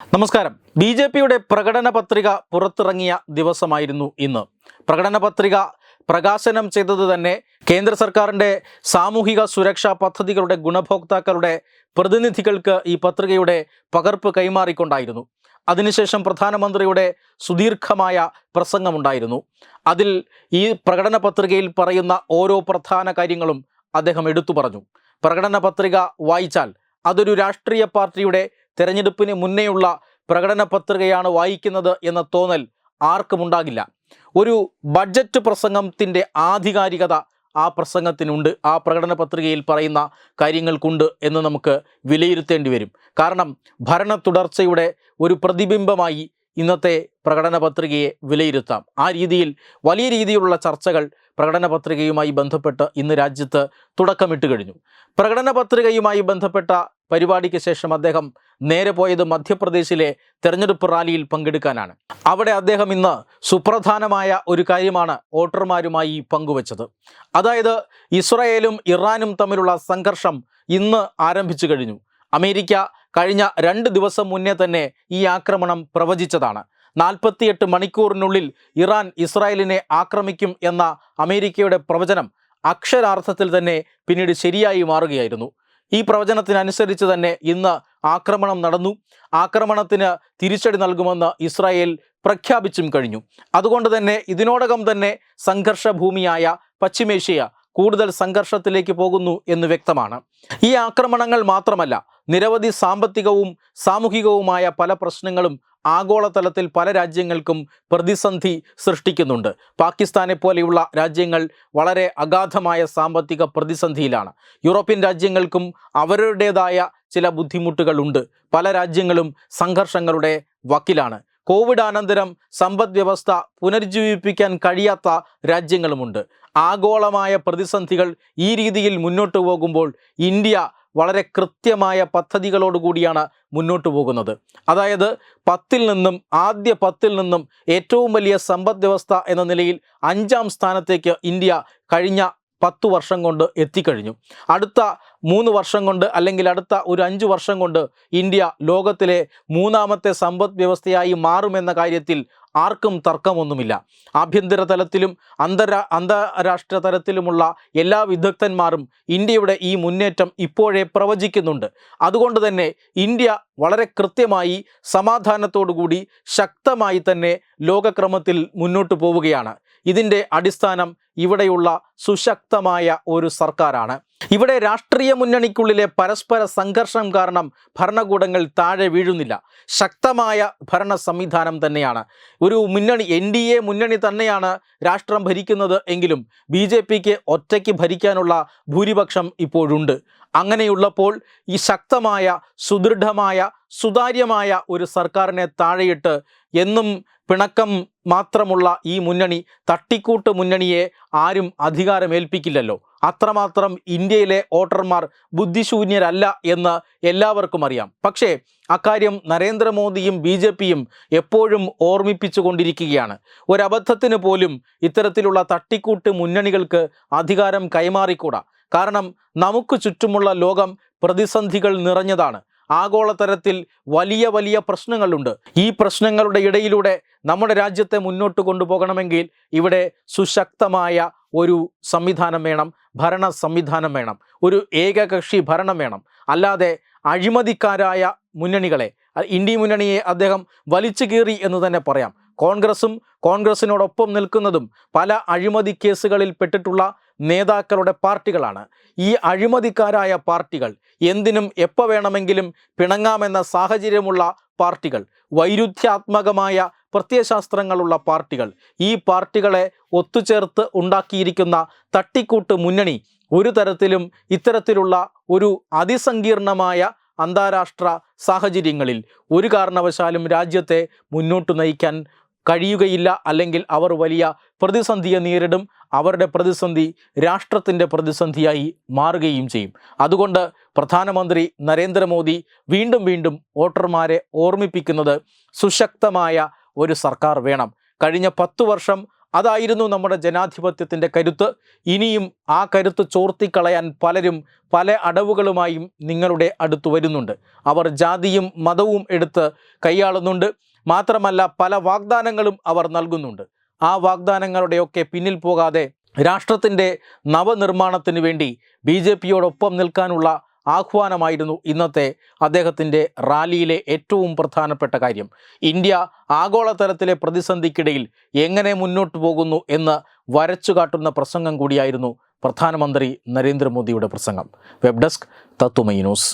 നമസ്കാരം. B J പിയുടെ പ്രകടന പത്രിക പുറത്തിറങ്ങിയ ദിവസമായിരുന്നു ഇന്ന്. പ്രകടന പത്രിക പ്രകാശനം ചെയ്തത് തന്നെ കേന്ദ്ര സർക്കാരിന്റെ സാമൂഹിക സുരക്ഷാ പദ്ധതികളുടെ ഗുണഭോക്താക്കളുടെ പ്രതിനിധികൾക്ക് ഈ പത്രികയുടെ പകർപ്പ് കൈമാറിക്കൊണ്ടായിരുന്നു. അതിനുശേഷം പ്രധാനമന്ത്രിയുടെ സുദീർഘമായ പ്രസംഗമുണ്ടായിരുന്നു. അതിൽ ഈ പ്രകടന പത്രികയിൽ പറയുന്ന ഓരോ പ്രധാന കാര്യങ്ങളും അദ്ദേഹം എടുത്തു പറഞ്ഞു. പ്രകടന പത്രിക വായിച്ചാൽ അതൊരു രാഷ്ട്രീയ പാർട്ടിയുടെ തെരഞ്ഞെടുപ്പിന് മുന്നേയുള്ള പ്രകടന പത്രികയാണ് വായിക്കുന്നത് എന്ന തോന്നൽ ആർക്കും ഉണ്ടാകില്ല. ഒരു ബഡ്ജറ്റ് പ്രസംഗത്തിന്റെ ആധികാരികത ആ പ്രസംഗത്തിനുണ്ട്. ആ പ്രകടന പത്രികയിൽ പറയുന്ന കാര്യങ്ങൾക്കുണ്ട് എന്ന് നമുക്ക് വിലയിരുത്തേണ്ടി വരും. കാരണം ഭരണ തുടർച്ചയുടെ ഒരു പ്രതിബിംബമായി ഇന്നത്തെ പ്രകടന പത്രികയെ വിലയിരുത്താം. ആ രീതിയിൽ വലിയ രീതിയിലുള്ള ചർച്ചകൾ പ്രകടന പത്രികയുമായി ബന്ധപ്പെട്ട് ഇന്ന് രാജ്യത്ത് തുടക്കമിട്ട് കഴിഞ്ഞു. പ്രകടന പത്രികയുമായി ബന്ധപ്പെട്ട പരിപാടിക്ക് ശേഷം അദ്ദേഹം നേരെ പോയത് മധ്യപ്രദേശിലെ തെരഞ്ഞെടുപ്പ് റാലിയിൽ പങ്കെടുക്കാനാണ്. അവിടെ അദ്ദേഹം ഇന്ന് സുപ്രധാനമായ ഒരു കാര്യമാണ് വോട്ടർമാരുമായി പങ്കുവച്ചത്. അതായത് ഇസ്രായേലും ഇറാനും തമ്മിലുള്ള സംഘർഷം ഇന്ന് ആരംഭിച്ചു കഴിഞ്ഞു. അമേരിക്ക കഴിഞ്ഞ രണ്ട് ദിവസം മുന്നേ തന്നെ ഈ ആക്രമണം പ്രവചിച്ചതാണ്. നാൽപ്പത്തിയെട്ട് മണിക്കൂറിനുള്ളിൽ ഇറാൻ ഇസ്രായേലിനെ ആക്രമിക്കും എന്ന അമേരിക്കയുടെ പ്രവചനം അക്ഷരാർത്ഥത്തിൽ തന്നെ പിന്നീട് ശരിയായി മാറുകയായിരുന്നു. ഈ പ്രവചനത്തിനനുസരിച്ച് തന്നെ ഇന്ന് ആക്രമണം നടന്നു. ആക്രമണത്തിന് തിരിച്ചടി നൽകുമെന്ന് ഇസ്രായേൽ പ്രഖ്യാപിച്ചും കഴിഞ്ഞു. അതുകൊണ്ട് തന്നെ ഇതിനോടകം തന്നെ സംഘർഷഭൂമിയായ പശ്ചിമേഷ്യ കൂടുതൽ സംഘർഷത്തിലേക്ക് പോകുന്നു എന്ന് വ്യക്തമാണ്. ഈ ആക്രമണങ്ങൾ മാത്രമല്ല നിരവധി സാമ്പത്തികവും സാമൂഹികവുമായ പല പ്രശ്നങ്ങളും ആഗോളതലത്തിൽ പല രാജ്യങ്ങൾക്കും പ്രതിസന്ധി സൃഷ്ടിക്കുന്നുണ്ട്. പാകിസ്ഥാനെ പോലെയുള്ള രാജ്യങ്ങൾ വളരെ അഗാധമായ സാമ്പത്തിക പ്രതിസന്ധിയിലാണ്. യൂറോപ്യൻ രാജ്യങ്ങൾക്കും അവരുടേതായ ചില ബുദ്ധിമുട്ടുകളുണ്ട്. പല രാജ്യങ്ങളും സംഘർഷങ്ങളുടെ വക്കിലാണ്. കോവിഡ് അനന്തരം സമ്പദ് വ്യവസ്ഥ പുനരുജ്ജീവിപ്പിക്കാൻ കഴിയാത്ത രാജ്യങ്ങളുമുണ്ട്. ആഗോളമായ പ്രതിസന്ധികൾ ഈ രീതിയിൽ മുന്നോട്ട് പോകുമ്പോൾ ഇന്ത്യ വളരെ കൃത്യമായ പദ്ധതികളോടുകൂടിയാണ് മുന്നോട്ട് പോകുന്നത്. അതായത് പത്തിൽ നിന്നും ആദ്യ പത്തിൽ നിന്നും ഏറ്റവും വലിയ സമ്പദ് വ്യവസ്ഥ എന്ന നിലയിൽ അഞ്ചാം സ്ഥാനത്തേക്ക് ഇന്ത്യ കഴിഞ്ഞ പത്ത് വർഷം കൊണ്ട് എത്തിക്കഴിഞ്ഞു. അടുത്ത മൂന്ന് വർഷം കൊണ്ട് അല്ലെങ്കിൽ അടുത്ത ഒരു അഞ്ച് വർഷം കൊണ്ട് ഇന്ത്യ ലോകത്തിലെ മൂന്നാമത്തെ സമ്പദ് വ്യവസ്ഥയായി മാറുമെന്ന കാര്യത്തിൽ ആർക്കും തർക്കമൊന്നുമില്ല. ആഭ്യന്തര തലത്തിലും അന്തരാ അന്താരാഷ്ട്ര തലത്തിലുമുള്ള എല്ലാ വിദഗ്ധന്മാരും ഇന്ത്യയുടെ ഈ മുന്നേറ്റം ഇപ്പോഴേ പ്രവചിക്കുന്നുണ്ട്. അതുകൊണ്ട് തന്നെ ഇന്ത്യ വളരെ കൃത്യമായി സമാധാനത്തോടുകൂടി ശക്തമായി തന്നെ ലോകക്രമത്തിൽ മുന്നോട്ട് പോവുകയാണ്. ഇതിന്റെ അടിസ്ഥാനം ഇവിടെയുള്ള സുശക്തമായ ഒരു സർക്കാരാണ്. ഇവിടെ രാഷ്ട്രീയ മുന്നണിക്കുള്ളിലെ പരസ്പര സംഘർഷം കാരണം ഭരണകൂടങ്ങൾ താഴെ വീഴുന്നില്ല. ശക്തമായ ഭരണ സംവിധാനം തന്നെയാണ്. ഒരു മുന്നണി എൻ ഡി എ മുന്നണി തന്നെയാണ് രാഷ്ട്രം ഭരിക്കുന്നത് എങ്കിലും ബി ജെ പിക്ക് ഒറ്റയ്ക്ക് ഭരിക്കാനുള്ള ഭൂരിപക്ഷം ഇപ്പോഴുണ്ട്. അങ്ങനെയുള്ളപ്പോൾ ഈ ശക്തമായ സുദൃഢമായ സുതാര്യമായ ഒരു സർക്കാരിനെ താഴെയിട്ട് എന്നും പിണക്കം മാത്രമുള്ള ഈ മുന്നണി തട്ടിക്കൂട്ട് മുന്നണിയെ ആരും അധികാരമേൽപ്പിക്കില്ലല്ലോ. അത്രമാത്രം ഇന്ത്യയിലെ വോട്ടർമാർ ബുദ്ധിശൂന്യരല്ല എന്ന് എല്ലാവർക്കും അറിയാം. പക്ഷേ അക്കാര്യം നരേന്ദ്രമോദിയും ബി ജെ പിയും എപ്പോഴും ഓർമ്മിപ്പിച്ചു കൊണ്ടിരിക്കുകയാണ് ഒരബദ്ധത്തിന് പോലും ഇത്തരത്തിലുള്ള തട്ടിക്കൂട്ട് മുന്നണികൾക്ക് അധികാരം കൈമാറിക്കൂടാ. കാരണം നമുക്ക് ചുറ്റുമുള്ള ലോകം പ്രതിസന്ധികൾ നിറഞ്ഞതാണ്. ആഗോളതലത്തിൽ വലിയ വലിയ പ്രശ്നങ്ങളുണ്ട്. ഈ പ്രശ്നങ്ങളുടെ ഇടയിലൂടെ നമ്മുടെ രാജ്യത്തെ മുന്നോട്ട് കൊണ്ടുപോകണമെങ്കിൽ ഇവിടെ സുശക്തമായ ഒരു സംവിധാനം വേണം ഭരണ സംവിധാനം വേണം ഒരു ഏകകക്ഷി ഭരണം വേണം. അല്ലാതെ അഴിമതിക്കാരായ മുന്നണികളെ ഇന്ത്യ മുന്നണിയെ അദ്ദേഹം വലിച്ചു കീറി എന്ന് തന്നെ പറയാം. കോൺഗ്രസും കോൺഗ്രസിനോടൊപ്പം നിൽക്കുന്നതും പല അഴിമതി കേസുകളിൽ പെട്ടിട്ടുള്ള നേതാക്കളുടെ പാർട്ടികളാണ്. ഈ അഴിമതിക്കാരായ പാർട്ടികൾ എന്തിനും എപ്പോൾ വേണമെങ്കിലും പിണങ്ങാമെന്ന സാഹചര്യമുള്ള പാർട്ടികൾ വൈരുദ്ധ്യാത്മകമായ പ്രത്യയശാസ്ത്രങ്ങളുള്ള പാർട്ടികൾ ഈ പാർട്ടികളെ ഒത്തുചേർത്ത് ഉണ്ടാക്കിയിരിക്കുന്ന തട്ടിക്കൂട്ട് മുന്നണി ഒരു തരത്തിലും ഇത്തരത്തിലുള്ള ഒരു അതിസങ്കീർണമായ അന്താരാഷ്ട്ര സാഹചര്യങ്ങളിൽ ഒരു കാരണവശാലും രാജ്യത്തെ മുന്നോട്ട് നയിക്കാൻ കഴിയുകയില്ല അല്ലെങ്കിൽ അവർ വലിയ പ്രതിസന്ധിയെ നേരിടും. അവരുടെ പ്രതിസന്ധി രാഷ്ട്രത്തിന്റെ പ്രതിസന്ധിയായി മാറുകയും ചെയ്യും. അതുകൊണ്ട് പ്രധാനമന്ത്രി നരേന്ദ്രമോദി വീണ്ടും വീണ്ടും വോട്ടർമാരെ ഓർമ്മിപ്പിക്കുന്നത് സുശക്തമായ ഒരു സർക്കാർ വേണം. കഴിഞ്ഞ പത്തു വർഷം അതായിരുന്നു നമ്മുടെ ജനാധിപത്യത്തിന്റെ കരുത്ത്. ഇനിയും ആ കരുത്ത് ചോർത്തിക്കളയാൻ പലരും പല അടവുകളുമായും നിങ്ങളുടെ അടുത്ത് വരുന്നുണ്ട്. അവർ ജാതിയും മതവും എടുത്ത് കൈയാളുന്നുണ്ട്. മാത്രമല്ല പല വാഗ്ദാനങ്ങളും അവർ നൽകുന്നുണ്ട്. ആ വാഗ്ദാനങ്ങളുടെയൊക്കെ പിന്നിൽ പോകാതെ രാഷ്ട്രത്തിന്റെ നവനിർമ്മാണത്തിന് വേണ്ടി ബി ജെ പിയോടൊപ്പം നിൽക്കാനുള്ള ആഹ്വാനമായിരുന്നു ഇന്നത്തെ അദ്ദേഹത്തിന്റെ റാലിയിലെ ഏറ്റവും പ്രധാനപ്പെട്ട കാര്യം. ഇന്ത്യ ആഗോളതലത്തിലെ പ്രതിസന്ധിക്കിടയിൽ എങ്ങനെ മുന്നോട്ട് പോകുന്നു എന്ന് വരച്ചു കാട്ടുന്ന പ്രസംഗം കൂടിയായിരുന്നു പ്രധാനമന്ത്രി നരേന്ദ്രമോദിയുടെ പ്രസംഗം. Web desk Tatwamayi news.